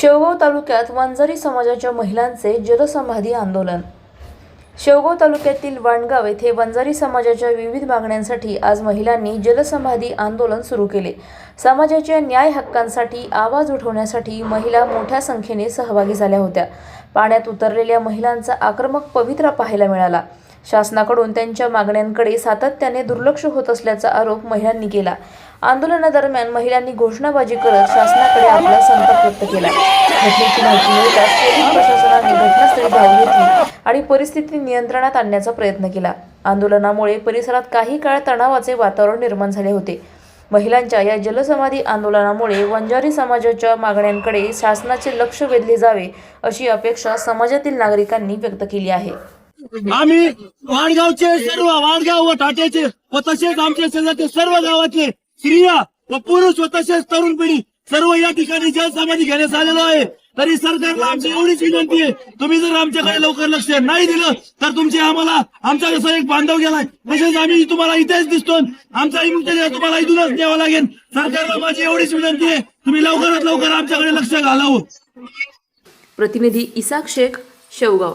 शेवगाव तालुक्यात वंजारी समाजाच्या महिलांचे जलसमाधी आंदोलन. शेवगाव तालुक्यातील वाणगाव येथे वंजारी समाजाच्या विविध मागण्यांसाठी आज महिलांनी जलसमाधी आंदोलन सुरू केले. समाजाच्या न्याय हक्कांसाठी आवाज उठवण्यासाठी महिला मोठ्या संख्येने सहभागी झाल्या होत्या. पाण्यात उतरलेल्या महिलांचा आक्रमक पवित्रा पाहायला मिळाला. शासनाकडून त्यांच्या मागण्यांकडे सातत्याने दुर्लक्ष होत असल्याचा आरोप महिलांनी केला. आंदोलनादरम्यान महिलांनी घोषणाबाजी करत शासनाकडे आपला संताप व्यक्त केला. घटनेची माहिती मिळताच पोलीस प्रशासनाने घटनास्थळी धाव घेतली आणि परिस्थिती नियंत्रणात आणण्याचा प्रयत्न केला. आंदोलनामुळे परिसरात काही काळ तणावाचे वातावरण निर्माण झाले होते. महिलांच्या या जलसमाधी आंदोलनामुळे वंजारी समाजाच्या मागण्यांकडे शासनाचे लक्ष वेधले जावे अशी अपेक्षा समाजातील नागरिकांनी व्यक्त केली आहे. आम्ही वाडगावचे सर्व वाडगाव व टाट्याचे व तसेच आमच्या शेजारचे सर्व गावातले स्त्रिया व पुरुष व तसेच तरुण पिढी सर्व या ठिकाणी जलसमाधी घेण्यास आलेलो आहे. तरी सरकारला आमची एवढीच विनंती आहे. तुम्ही जर आमच्याकडे लवकर लक्ष नाही दिलं तर तुमचे आम्हाला आमचा कसं एक बांधव गेलाय तसेच आम्ही तुम्हाला इथेच दिसतो. आमचा इथून तुम्हाला इथूनच द्यावा लागेल. सरकारला माझी एवढीच विनंती आहे. तुम्ही लवकरात लवकर आमच्याकडे लक्ष घालावं. प्रतिनिधी इसाक शेख शेवगाव.